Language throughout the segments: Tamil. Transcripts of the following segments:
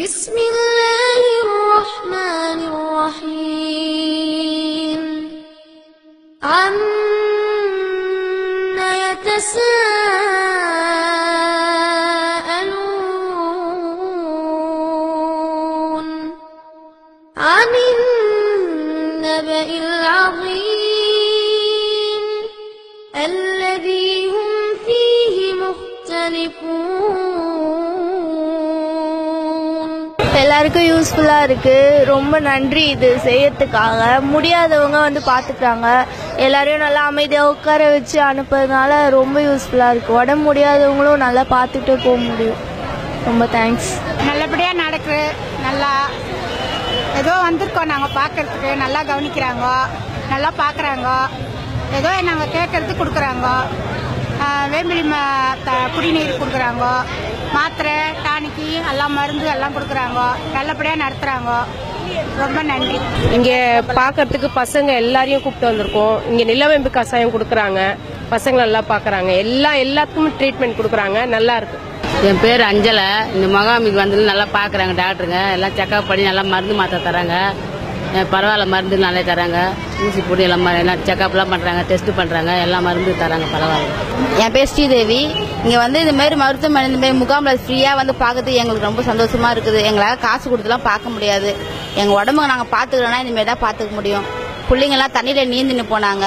بسم யூஸ்ஃபுல்லாக ரொம்ப நன்றி இது செய்யறதுக்காக. முடியாதவங்க வந்து பார்த்துக்கிறாங்க எல்லாரையும் நல்லா அமைதியாக உட்கார வச்சு அனுப்புறதுனால ரொம்ப யூஸ்ஃபுல்லாக இருக்குது உடம்பு முடியாதவங்களும் நல்லா பார்த்துட்டு போக முடியும். ரொம்ப தேங்க்ஸ் நல்லபடியாக நடக்குது நல்லா ஏதோ வந்திருக்கோம் நாங்கள் பார்க்கறதுக்கு நல்லா கவனிக்கிறாங்க. நல்லா பார்க்குறாங்க ஏதோ நாங்கள் கேட்குறதுக்கு கொடுக்குறாங்க. வேம்பிலி த குடிநீர் கொடுக்குறாங்க. மாத்திரை டானிக்கு எல்லாம் மருந்து எல்லாம் கொடுக்குறாங்க. நல்லபடியாக நடத்துகிறாங்க ரொம்ப நன்றி. இங்கே பார்க்கறதுக்கு பசங்க எல்லாரையும் கூப்பிட்டு வந்திருக்கோம். இங்கே நிலவேம்பு கஷாயம் கொடுக்குறாங்க. பசங்க நல்லா பார்க்கறாங்க. எல்லா எல்லாத்துக்குமே ட்ரீட்மெண்ட் கொடுக்குறாங்க. நல்லா இருக்கு. என் பேர் அஞ்சலை. இந்த முகாமுக்கு வந்து நல்லா பார்க்குறாங்க டாக்டருங்க. எல்லாம் செக்அப் பண்ணி நல்லா மருந்து மாற்ற தராங்க. பரவாயில்ல மருந்து நல்லா தராங்க. ஊசி போட்டு எல்லாம் எல்லாம் செக்அப்லாம் பண்ணுறாங்க டெஸ்ட் பண்ணுறாங்க எல்லாம் மருந்து தராங்க பரவாயில்ல. என் பேர் ஸ்ரீதேவி. இங்கே வந்து இதுமாரி மருத்துவமனை இந்தமாரி முகாமில் ஃப்ரீயாக வந்து பார்க்கறது எங்களுக்கு ரொம்ப சந்தோஷமாக இருக்குது. எங்களால் காசு கொடுத்துலாம் பார்க்க முடியாது. எங்கள் உடம்புக்கு நாங்கள் பார்த்துக்கிறோன்னா இந்தமாரி தான் பார்த்துக்க முடியும். பிள்ளைங்கெல்லாம் தண்ணியில் நீந்தின்னு போனாங்க.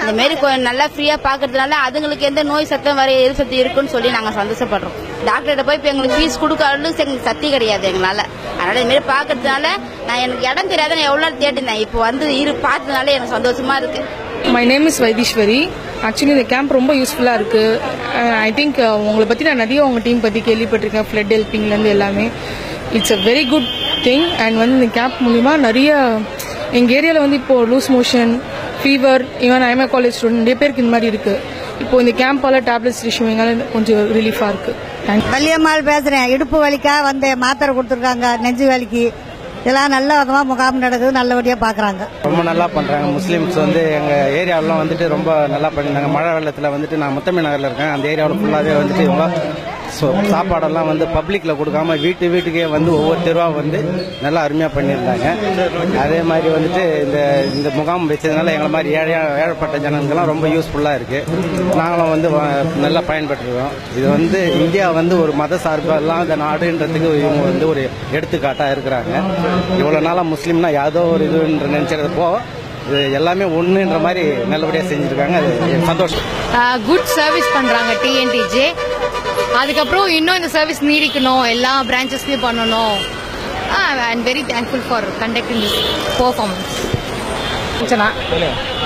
இந்த மாரி கொஞ்சம் நல்லா ஃப்ரீயாக பார்க்கறதுனால அதுங்களுக்கு எந்த நோய் சத்தம் வர எது சக்தி இருக்குன்னு சொல்லி நாங்கள் சந்தோஷப்படுறோம். டாக்டர்கிட்ட போய் இப்போ எங்களுக்கு ஃபீஸ் கொடுக்க எங்களுக்கு சக்தி கிடையாது எங்களால். அதனால் இதுமாரி பார்க்கறதுனால நான் எனக்கு இடம் தெரியாத நான் எவ்வளோ நாள் தேடினேன். இப்போ வந்து இரு பார்த்ததுனால எனக்கு சந்தோஷமாக இருக்குது my name is Vaitheeswari actually இந்த கேம்ப் ரொம்ப யூஸ்ஃபுல்லாக இருக்குது ஐ திங்க் உங்களை பற்றி நான் நிறைய உங்கள் டீம் பற்றி கேள்விப்பட்டிருக்கேன். ஃப்ளட் ஹெல்பிங்லேருந்து எல்லாமே. It's a very good thing and வந்து இந்த கேம்ப் மூலிமா நிறைய எங்கள் ஏரியாவில் வந்து இப்போது loose motion fever even IMA college student நிறைய பேருக்கு இந்த மாதிரி இருக்குது இப்போ இந்த கேம்பால் டேப்லெட்ஸ் இஷ்யூவிங்கால கொஞ்சம் ரிலீஃபாக இருக்குது தேங்க்யூ வள்ளியம்மாள் பேசுகிறேன் இடுப்பு வலிக்கா வந்து மாத்திரை கொடுத்துருக்காங்க நெஞ்சு வலிக்கு. இதெல்லாம் நல்ல விதமாக முகாம் நடக்குது நல்லபடியாக பார்க்குறாங்க ரொம்ப நல்லா பண்றாங்க. முஸ்லீம்ஸ் வந்து எங்க ஏரியாவெல்லாம் வந்துட்டு ரொம்ப நல்லா பண்ணிருந்தாங்க. மழை வெள்ளத்தில் வந்துட்டு நான் முத்தமிழ் நகர்ல இருக்கேன். அந்த ஏரியாவில் ஃபுல்லாகவே வந்துட்டு இவங்க ஸோ சாப்பாடெல்லாம் வந்து பப்ளிக்கில் கொடுக்காம வீட்டு வீட்டுக்கே வந்து ஒவ்வொரு தெருவாக வந்து நல்லா அருமையாக பண்ணியிருந்தாங்க. அதே மாதிரி வந்துட்டு இந்த இந்த முகாம் வச்சதுனால எங்களை மாதிரி ஏழையாக ஏழைப்பட்ட ஜனங்களுக்கெல்லாம் ரொம்ப யூஸ்ஃபுல்லாக இருக்குது நாங்களும் வந்து வ- நல்லா பயன்பட்டுருக்கோம் இது வந்து இந்தியா வந்து ஒரு மத சார்பெல்லாம் இந்த நாடுன்றதுக்கு இவங்க வந்து ஒரு எடுத்துக்காட்டாக இருக்கிறாங்க. இவ்வளோ நாளாக முஸ்லீம்னா ஏதோ ஒரு இதுன்ற நினைச்சது போக இது எல்லாமே ஒன்றுன்ற மாதிரி நல்லபடியாக செஞ்சுருக்காங்க. அது சந்தோஷம். குட் சர்வீஸ் பண்ணுறாங்க டிஎன்டிஜே அதுக்கப்புறம் இன்னும் இந்த சர்வீஸ் நீடிக்கணும் எல்லா பிரான்ச்சஸ்லயும் பண்ணணும். I very thankful for conducting this performance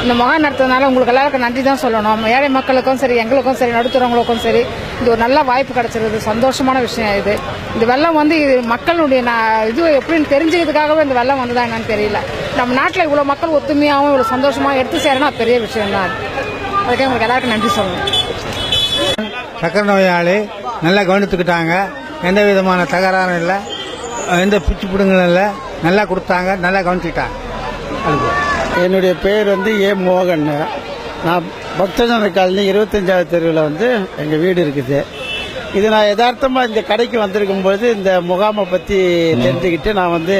இந்த மகா நடத்துறதுனால உங்களுக்கு எல்லாருக்கும் நன்றி தான் சொல்லணும். ஏழை மக்களுக்கும் சரி எங்களுக்கும் சரி நடுத்துறவங்களுக்கும் சரி இது ஒரு நல்ல வாய்ப்பு கிடைச்சிருது. சந்தோஷமான விஷயம் இது. இந்த வெள்ளம் வந்து இது மக்களுடைய நான் இது எப்படின்னு தெரிஞ்சுக்கிறதுக்காகவே இந்த வெள்ளம் வந்ததா என்னன்னு தெரியல. நம்ம நாட்டில் இவ்வளோ மக்கள் ஒத்துமையாகவும் இவ்வளோ சந்தோஷமாக எடுத்து சேரணும் அது பெரிய விஷயம் தான் அதுக்கே உங்களுக்கு எல்லாருக்கும் நன்றி சொல்லணும். சக்கரை நோயாளி நல்லா கவனித்துக்கிட்டாங்க. எந்த விதமான தகராறும் இல்லை. எந்த பிச்சு பிடுங்களும் இல்லை. நல்லா கொடுத்தாங்க. நல்லா கவனிச்சுக்கிட்டாங்க. என்னுடைய பேர் வந்து ஏ மோகன். நான் பக்தஜன காலனி இருபத்தஞ்சாவது தெருவில் வந்து எங்கள் வீடு இருக்குது. இது நான் யதார்த்தமாக இந்த கடைக்கு வந்திருக்கும் போது இந்த முகாமை பற்றி தெரிஞ்சுக்கிட்டு நான் வந்து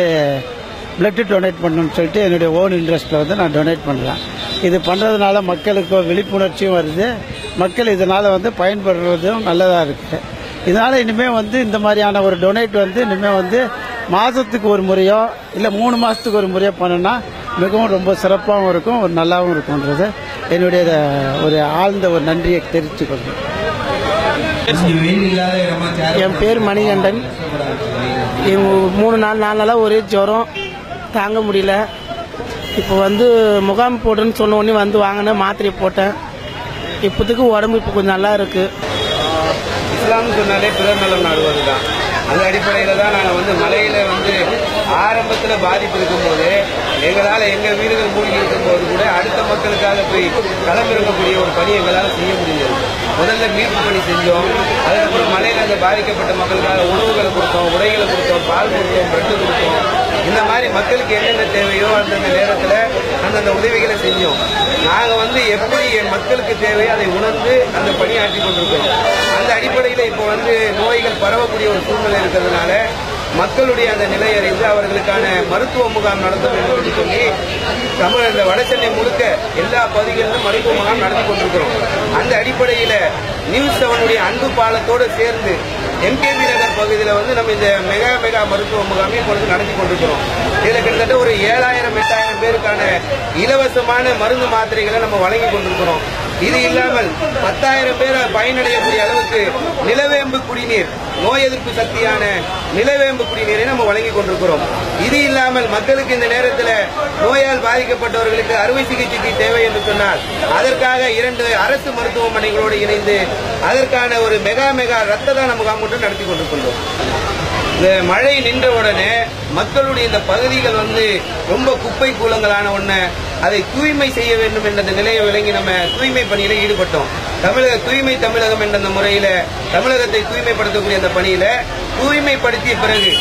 பிளட்டு டொனேட் பண்ணணும்னு சொல்லிட்டு என்னுடைய ஓன் இன்ட்ரெஸ்ட்டில் வந்து நான் டொனேட் பண்ணுறேன் இது பண்ணுறதுனால மக்களுக்கு விழிப்புணர்ச்சியும் வருது. மக்கள் இதனால் வந்து பயன்படுறதும் நல்லதாக இருக்குது இதனால் இனிமேல் வந்து இந்த மாதிரியான ஒரு டொனேட் வந்து இனிமேல் வந்து மாதத்துக்கு ஒரு முறையோ இல்லை மூணு மாதத்துக்கு ஒரு முறையோ பண்ணுனா மிகவும் ரொம்ப சிறப்பாகவும் இருக்கும் ஒரு நல்லாவும் இருக்கும்ன்றது என்னுடைய ஒரு ஆழ்ந்த ஒரு நன்றியை தெரிவித்துக் கொள்கிறேன். என் பேர் மணிகண்டன். மூணு நாள் நாலு நாளாக ஒரே ஜுரம் தாங்க முடியல. இப்போ வந்து முகாம் போடுன்னு சொன்ன உடனே வந்து வாங்கினேன் மாத்திரை போட்டேன். இப்போதைக்கு உடம்பு இப்போ கொஞ்சம் நல்லா இருக்கு. இஸ்லாம் சொன்னாலே பிறநலம் நாடுவது தான் அந்த அடிப்படையில் தான் நாங்கள் வந்து மலையில் வந்து ஆரம்பத்தில் பாதிப்பு இருக்கும்போது எங்களால் எங்கள் வீடுகள் மூழ்கி இருக்கும்போது கூட அடுத்த மக்களுக்காக போய் களமிறங்கக்கூடிய ஒரு பணி எங்களால் செய்ய முடிஞ்சது. முதல்ல மீட்பு பணி செஞ்சோம். அதுக்கப்புறம் மலையில் அந்த பாதிக்கப்பட்ட மக்களுக்காக உணவுகளை கொடுத்தோம் உடைகளை கொடுத்தோம் பால் கொடுத்தோம் பிரெட்டு கொடுத்தோம். இந்த மாதிரி மக்களுக்கு என்னென்ன தேவையோ அந்தந்த நேரத்தில் அந்தந்த உதவிகளை செஞ்சோம். நாங்கள் வந்து எப்படி என் மக்களுக்கு தேவையோ அதை உணர்ந்து அந்த பணியாற்றி கொண்டிருக்கிறோம். அந்த அடிப்படையில் இப்போ வந்து நோய்கள் பரவக்கூடிய ஒரு சூழ்நிலை இருக்கிறதுனால மக்களுடைய அந்த நிலை அறிந்து அவர்களுக்கான மருத்துவ முகாம் நடத்த வேண்டும் என்று சொல்லி தமிழ் இந்த வடசென்னை முழுக்க எல்லா பகுதிகளிலும் மருத்துவ முகாம் நடத்தி கொண்டிருக்கிறோம். அந்த அடிப்படையில் நியூஸ் செவனுடைய அன்பு பாலத்தோடு சேர்ந்து எம்கேபி நகர் பகுதியில் வந்து நம்ம இந்த மெகா மெகா மருத்துவ முகாமை இப்பொழுது நடத்தி கொண்டிருக்கிறோம். இதில் கிட்டத்தட்ட ஒரு ஏழாயிரம் எட்டாயிரம் பேருக்கான இலவசமான மருந்து மாத்திரைகளை நம்ம வழங்கி கொண்டிருக்கிறோம். இது இல்லாமல் பத்தாயிரம் பேரை பயனடையக்கூடிய அளவுக்கு நிலவேம்பு குடிநீர் நோய் எதிர்ப்பு சக்தியான நிலவேம்பு குடிநீரை நம்ம வழங்கி கொண்டிருக்கிறோம். இது இல்லாமல் மக்களுக்கு இந்த நேரத்தில் நோயால் பாதிக்கப்பட்டவர்களுக்கு அறுவை சிகிச்சைக்கு தேவை என்று சொன்னால் அதற்காக இரண்டு அரசு மருத்துவமனைகளோடு இணைந்து அதற்கான ஒரு மெகா மெகா ரத்த தான முகாம் ஒன்று நடத்தி கொண்டிருக்கின்றோம். இந்த மழை நின்ற உடனே மக்களுடைய இந்த பகுதிகள் வந்து ரொம்ப குப்பை கூலங்களான உடனே அதை தூய்மை செய்ய வேண்டும் என்ற நிலையை விளங்கி நம்ம தூய்மை பணியில் ஈடுபட்டோம். தமிழக தூய்மை தமிழகம் என்ற அந்த முறையில் தமிழகத்தை தூய்மைப்படுத்தக்கூடிய அந்த பணியில் தூய்மைப்படுத்திய பிறகு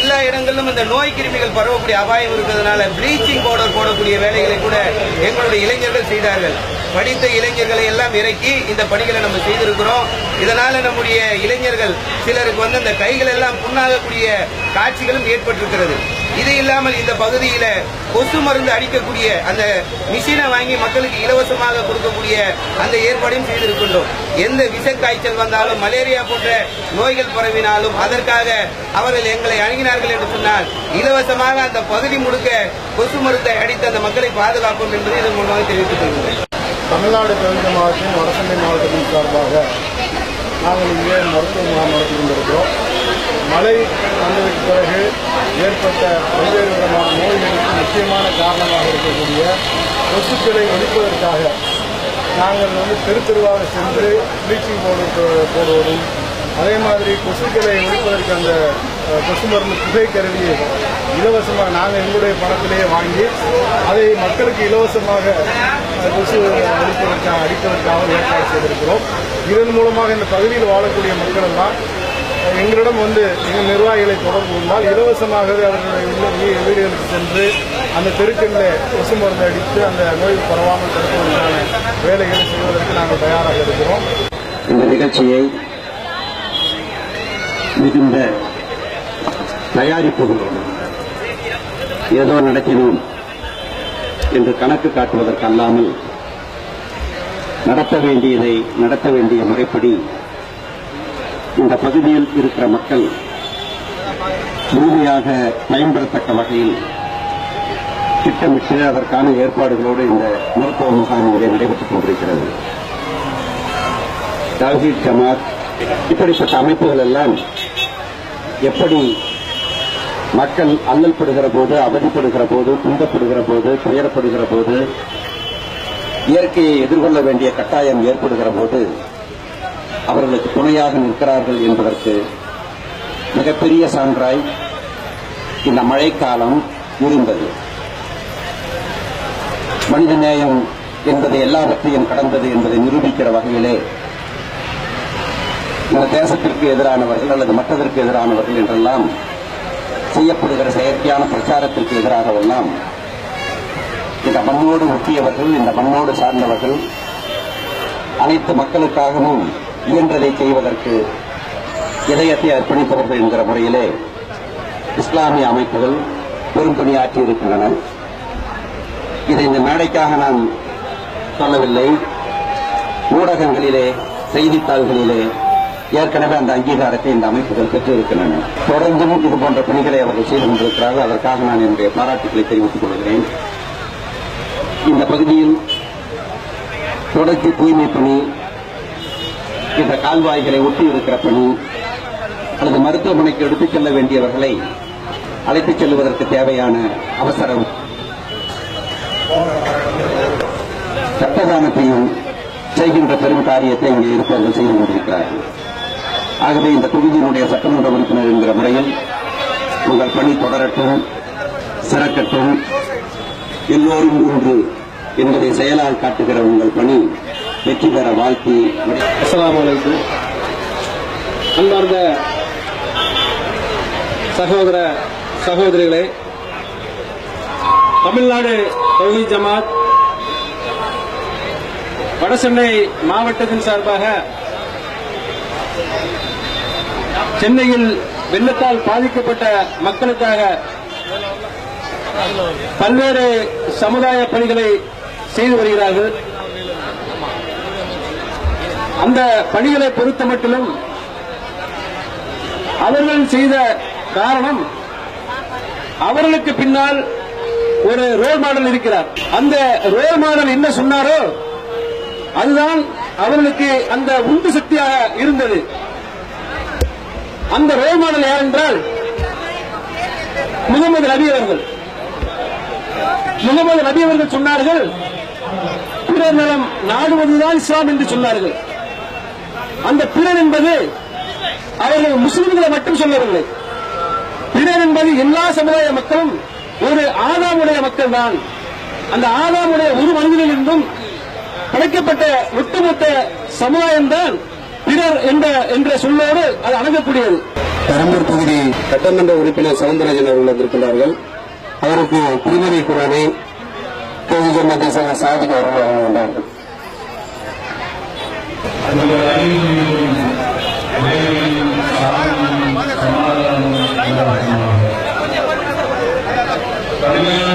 எல்லா இடங்களிலும் இந்த நோய் கிருமிகள் பரவக்கூடிய அபாயம் இருக்கிறதுனால ப்ளீச்சிங் பவுடர் போடக்கூடிய வேலைகளை கூட எங்களுடைய இளைஞர்கள் செய்தார்கள். படித்த இளைஞர்களை எல்லாம் இறக்கி இந்த பணிகளை நம்ம செய்திருக்கிறோம். இதனால நம்முடைய இளைஞர்கள் சிலருக்கு வந்து அந்த கைகள் எல்லாம் புண்ணாகக்கூடிய காட்சிகளும் ஏற்பட்டிருக்கிறது. இது இல்லாமல் இந்த பகுதியில கொசு மருந்து அடிக்கக்கூடிய அந்த மிஷினை வாங்கி மக்களுக்கு இலவசமாக கொடுக்கக்கூடிய அந்த ஏற்பாடையும் செய்திருக்கின்றோம். எந்த விஷ காய்ச்சல் வந்தாலும் மலேரியா போன்ற நோய்கள் பரவினாலும் அதற்காக அவர்கள் எங்களை அணுகினார்கள் என்று சொன்னால் இலவசமாக அந்த பகுதி முழுக்க கொசு மருந்தை அடித்து அந்த மக்களை பாதுகாப்போம் என்பதை இதன் மூலமாக தெரிவித்துக் கொள்கிறேன் தமிழ்நாடு பிரதேச மாவட்டத்தின் வடசென்னை மாவட்டத்தின் சார்பாக நாங்கள் இங்கே மருத்துவ முகாம் நடத்தி கொண்டிருக்கிறோம். மழை வந்ததற்கு பிறகு ஏற்பட்ட பல்வேறு விதமான நோய்களுக்கு முக்கியமான காரணமாக இருக்கக்கூடிய கொசுக்களை ஒழிப்பதற்காக நாங்கள் வந்து தெரு தெருவாக சென்று ப்ளீச்சிங் பவுடர் போடுவதும் அதே மாதிரி கொசுக்களை ஒழிப்பதற்கு அந்த கொசு மருந்து புகை கருவியை இலவசமாக நாங்கள் எங்களுடைய பணத்திலேயே வாங்கி அதை மக்களுக்கு இலவசமாக கொசு ஒழிப்பதற்காக அடிப்பதற்காக ஏற்பாடு செய்திருக்கிறோம். இதன் மூலமாக இந்த பகுதியில் வாழக்கூடிய மக்கள் தான் எங்களிடம் வந்து எங்கள் நிர்வாகிகளை தொடர்பு கொண்டால் இலவசமாகவே அவர்களுடைய உள்ள வீடுகளுக்கு சென்று அந்த தெருக்கல்ல கொசு மருந்து அடித்து அந்த நோய் பரவாமல் தடுப்பதற்கான வேலைகளை செய்வதற்கு நாங்கள் தயாராக இருக்கிறோம். இந்த நிகழ்ச்சியை மிகுந்த தயாரிப்புகளோடு ஏதோ நடத்தினோம் என்று கணக்கு காட்டுவதற்கு அல்லாமல் நடத்த வேண்டியதை நடத்த வேண்டிய முறைப்படி இந்த பகுதியில் இருக்கிற மக்கள் முழுமையாக பயன்பெறத்தக்க வகையில் திட்டமிட்டு அதற்கான ஏற்பாடுகளோடு இந்த மருத்துவ முகாம் இங்கே நடைபெற்றுக் கொண்டிருக்கிறது. தவ்ஹீத் ஜமாத் இப்படிப்பட்ட அமைப்புகள் எல்லாம் எப்படி மக்கள் அல்லல்படுகிற போது அவதிப்படுகிற போது துன்பப்படுகிற போது துயரப்படுகிற போது இயற்கையை எதிர்கொள்ள வேண்டிய கட்டாயம் ஏற்படுகிற போது அவர்களுக்கு துணையாக நிற்கிறார்கள் என்பதற்கு மிகப்பெரிய சான்றாய் இந்த மழைக்காலம் இருந்தது. மனிதநேயம் என்பது எல்லாவற்றையும் கடந்தது என்பதை நிரூபிக்கிற வகையிலே இந்த தேசத்திற்கு எதிரானவர்கள் அல்லது மற்றதற்கு எதிரானவர்கள் என்றெல்லாம் செய்யப்படுகிற செயற்கையான பிரச்சாரத்திற்கு எதிராகவெல்லாம் இந்த மண்ணோடு ஒட்டியவர்கள் இந்த மண்ணோடு சார்ந்தவர்கள் அனைத்து மக்களுக்காகவும் இயன்றதை செய்வதற்கு இதயத்தை அர்ப்பணிப்பவர்கள் என்கிற முறையிலே இஸ்லாமிய அமைப்புகள் பெரும் பணியாற்றி இருக்கின்றன இதை இந்த மேடைக்காக நான் சொல்லவில்லை. ஊடகங்களிலே செய்தித்தாள்களிலே ஏற்கனவே அந்த அங்கீகாரத்தை இந்த அமைப்புகள் பெற்றிருக்கின்றன. தொடர்ந்தும் இது போன்ற பணிகளை அவர்கள் செய்து கொண்டிருக்கிறார்கள். அதற்காக நான் என்னுடைய பாராட்டுகளை தெரிவித்துக் கொள்கிறேன். இந்த பகுதியில் தொடர்ச்சி தூய்மை பணி இந்த கால்வாய்களை ஒட்டி இருக்கிற பணி அல்லது மருத்துவமனைக்கு எடுத்துச் செல்ல வேண்டியவர்களை அழைத்துச் செல்வதற்கு தேவையான அவசரம் சட்டதானத்தையும் செய்கின்ற பெரும் காரியத்தை இங்கே இருப்பவர்கள் செய்து கொண்டிருக்கிறார்கள். ஆகவே இந்த தொகுதியினுடைய சட்டமன்ற உறுப்பினர் என்கிற முறையில் உங்கள் பணி தொடரட்டும் சிறக்கட்டும். எல்லோரும் ஒன்று என்பதை செயலால் காட்டுகிற உங்கள் பணி வெற்றி பெற வாழ்த்தி அஸ்ஸலாமு அலைக்கும். அன்பார்ந்த சகோதர சகோதரிகளே தமிழ்நாடு தொழில் ஜமாத் வடசென்னை மாவட்டத்தின் சார்பாக சென்னையில் வெள்ளத்தால் பாதிக்கப்பட்ட மக்களுக்காக பல்வேறு சமுதாய பணிகளை செய்து வருகிறார்கள். அந்த பணிகளை பொறுத்த மட்டிலும் அவர்கள் செய்த காரணம் அவர்களுக்கு பின்னால் ஒரு ரோல் மாடல் இருக்கிறார். அந்த ரோல் மாடல் என்ன சொன்னாரோ அதுதான் அவர்களுக்கு அந்த உந்து சக்தியாக இருந்தது. அந்த ரோல் மாடல் யார் என்றால் முகமது நபி அவர்கள். முகமது நபி அவர்கள் சொன்னார்கள் பிறர் நலம் நாடுவதுதான் இஸ்லாம் என்று சொன்னார்கள். அந்த பிறர் என்பது அவர்கள் முஸ்லிம்களை மட்டும் சொல்லவில்லை. பிறர் என்பது எல்லா சமுதாய மக்களும் ஒரு ஆதாமுடைய மக்கள் தான் அந்த ஆதாமுடைய ஒரு மனிதனிலிருந்தும் படைக்கப்பட்ட ஒட்டுமொத்த சமுதாயம் தான் பிறர் என்ற என்ற சொல்லோடு அது அணுகக்கூடியது பெரம்பூர் தொகுதி சட்டமன்ற உறுப்பினர் சவுந்தரராஜன் அவர்கள் வந்திருக்கிறார்கள் அவருக்கு திருமதி குரானை தொகுதி ஜமாத்தை சாதிக்க வழங்குகின்றார்கள் அதில்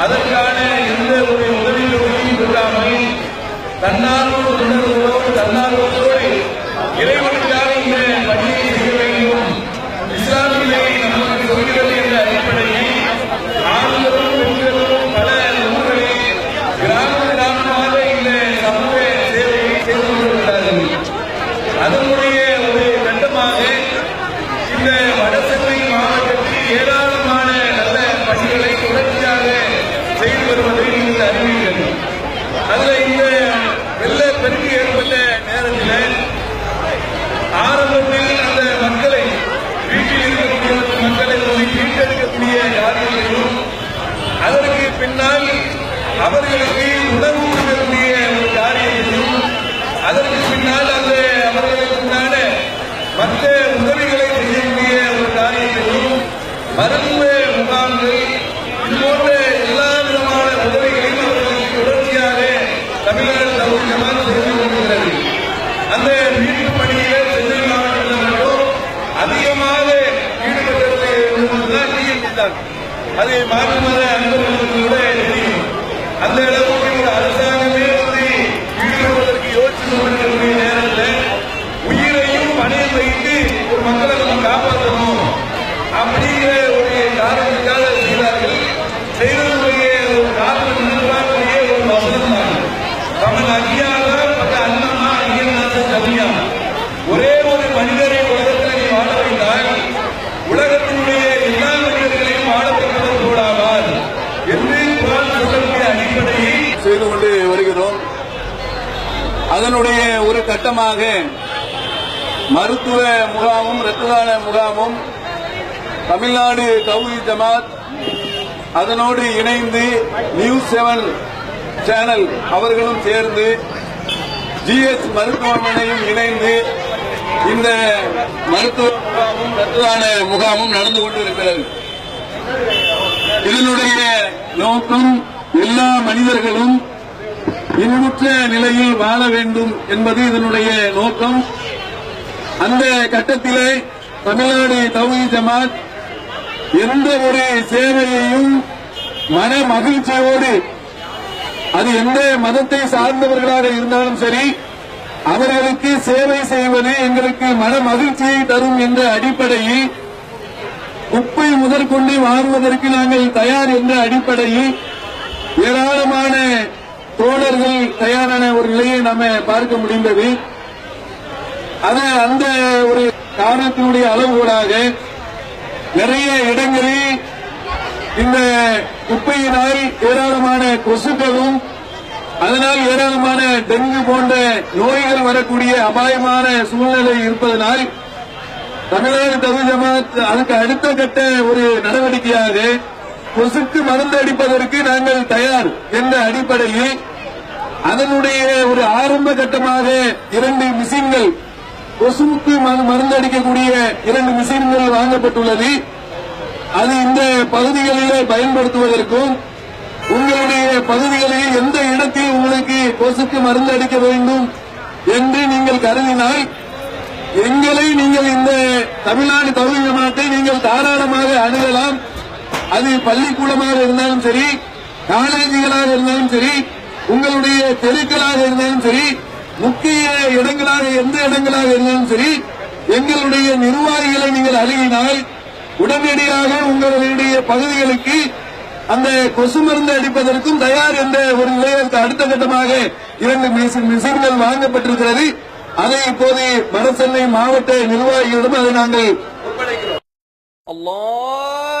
அதற்கான எந்த ஒரு உதவியுதவியும் இல்லாமல் தன்னார்வ உணர்வோடு தன்னார்வத்தோடு இறைவன் இந்த பணியை செய்ய வேண்டும் இஸ்லாமியை நமக்கு சொல்கிறது என்ற அடிப்படையில் ஆண்களும் பெண்களும் பல ஊர்களில் கிராம கிராமமாக இந்த சமூக சேவையை செய்து கொண்டிருக்கிறார்கள் அதனுடைய ஒரு கட்டமாக இந்த வடசென்னை மாவட்டத்தில் ஏராளமான நல்ல பணிகளை தொடர்ச்சியாக செய்து வருவதை நீங்கள் அறிவீர்கள் அதுல இந்த வெள்ள பெருக்கு ஏற்பட்ட நேரத்தில் ஆரம்பத்தில் அந்த மக்களை வீட்டில் இருக்கக்கூடிய மக்களை மீட்டெடுக்கக்கூடிய காரியங்களையும் அதற்கு பின்னால் அவர்களுக்கு உணவு கொடுக்கக்கூடிய ஒரு காரியத்தையும் அதற்கு பின்னால் அந்த அவர்களுக்கு உண்டான மற்ற உதவிகளை செய்யக்கூடிய ஒரு காரியத்தையும் மருத்துவ முகாம்கள் இது எல்லா விதமான உதவிகளையும் அவர்களுக்கு தொடர்ச்சியாக தமிழ்நாடு தகுதி செய்து கொண்டிருக்கிறது. அந்த மீட்பு பணியில சென்னை மாவட்டத்தில் மட்டும் அதிகமாக ஈடுபட்டது என்பதுதான் டிஎன்டி தான் அதை மாற்றுமத அந்த அளவுக்கு ஒரு அரசாங்கமே வந்து ஈடுபடுவதற்கு யோசித்து கொண்டிருக்கக்கூடிய நேரத்தில் உயிரையும் பணையம் வைத்து ஒரு மக்களை நம்ம காப்பாற்றணும் அப்படிங்கிற ஒரு காரணத்துக்காக செய்தார்கள் செய்ததுடைய ஒரு காரணம் என்னவென்றால் ஒரு வசனம் தான் தமிழ் அகியாதா பட்ட அன்னமா அகியநாத கவியா ஒரே ஒரு மனிதரை உலகத்தில் நீ வாழ வைத்தால் உலகத்தினுடைய எல்லா மனிதர்களையும் வாழ வைப்பதற்கு கூடாமல் என்று குரான் சொல்லக்கூடிய அடிப்படையில் அதனுடைய ஒரு கட்டமாக மருத்துவ முகாமும் ரத்ததான முகாமும் தமிழ்நாடு கவுதி ஜமாத் அதனோடு இணைந்து நியூஸ் செவன் சேனல் அவர்களும் சேர்ந்து ஜிஎஸ் மருத்துவமனையும் இணைந்து இந்த மருத்துவ முகாமும் ரத்ததான முகாமும் நடந்து கொண்டிருக்கிறது. இதனுடைய நோக்கம் எல்லா மனிதர்களும் இன்புற்ற நிலையில் வாழ வேண்டும் என்பது இதனுடைய நோக்கம். அந்த கட்டத்திலே தமிழ்நாடு தௌஹி ஜமாத் எந்த ஒரு சேவையையும் மன மகிழ்ச்சியோடு அது எந்த மதத்தை சார்ந்தவர்களாக இருந்தாலும் சரி அவர்களுக்கு சேவை செய்வது எங்களுக்கு மன மகிழ்ச்சியை தரும் என்ற அடிப்படையில் குப்பை முதற்கொண்டு வாழ்வதற்கு நாங்கள் தயார் என்ற அடிப்படையில் ஏராளமான தோழர்கள் தயாரான ஒரு நிலையை நாம பார்க்க முடிந்தது. அது அந்த ஒரு காரணத்தினுடைய அளவுகோலாக நிறைய இடங்களில் இந்த குப்பையினால் ஏராளமான கொசுக்களும் அதனால் ஏராளமான டெங்கு போன்ற நோய்கள் வரக்கூடிய அபாயமான சூழ்நிலை இருப்பதனால் தமிழ்நாடு தமிழ் ஜமாத் அதுக்கு அடுத்த கட்ட ஒரு நடவடிக்கையாக கொசுக்கு மருந்து அடிப்பதற்கு நாங்கள் தயார் என்ற அடிப்படையில் அதனுடைய ஒரு ஆரம்ப கட்டமாக இரண்டு மிஷின்கள் கொசுவுக்கு மரு- மருந்து அடிக்கக்கூடிய இரண்டு மிஷின்கள் வாங்கப்பட்டுள்ளது. அது இந்த பகுதிகளிலே பயன்படுத்துவதற்கும் உங்களுடைய பகுதிகளில் எந்த இடத்தில் உங்களுக்கு கொசுக்கு மருந்து அடிக்க வேண்டும் என்று நீங்கள் கருதினால் எங்களை நீங்கள் இந்த தமிழ்நாடு தமிழ் ஜமாத்தை நீங்கள் தாராளமாக அணுகலாம். அது பள்ளிக்கூடமாக இருந்தாலும் சரி காலேஜுகளாக இருந்தாலும் சரி உங்களுடைய தெருக்களாக இருந்தாலும் சரி முக்கிய இடங்களாக எந்த இடங்களாக இருந்தாலும் சரி எங்களுடைய நிர்வாகிகளை நீங்கள் அணுகினால் உடனடியாக உங்களுடைய பகுதிகளுக்கு அந்த கொசு மருந்து அடிப்பதற்கும் தயார் என்ற ஒரு நிலையத்துக்கு அடுத்த கட்டமாக இரண்டு மிஷின்கள் வாங்கப்பட்டிருக்கிறது. அதை இப்போது மரசென்னை மாவட்ட நிர்வாகிகளிடம் அதை நாங்கள் அல்லாஹ்!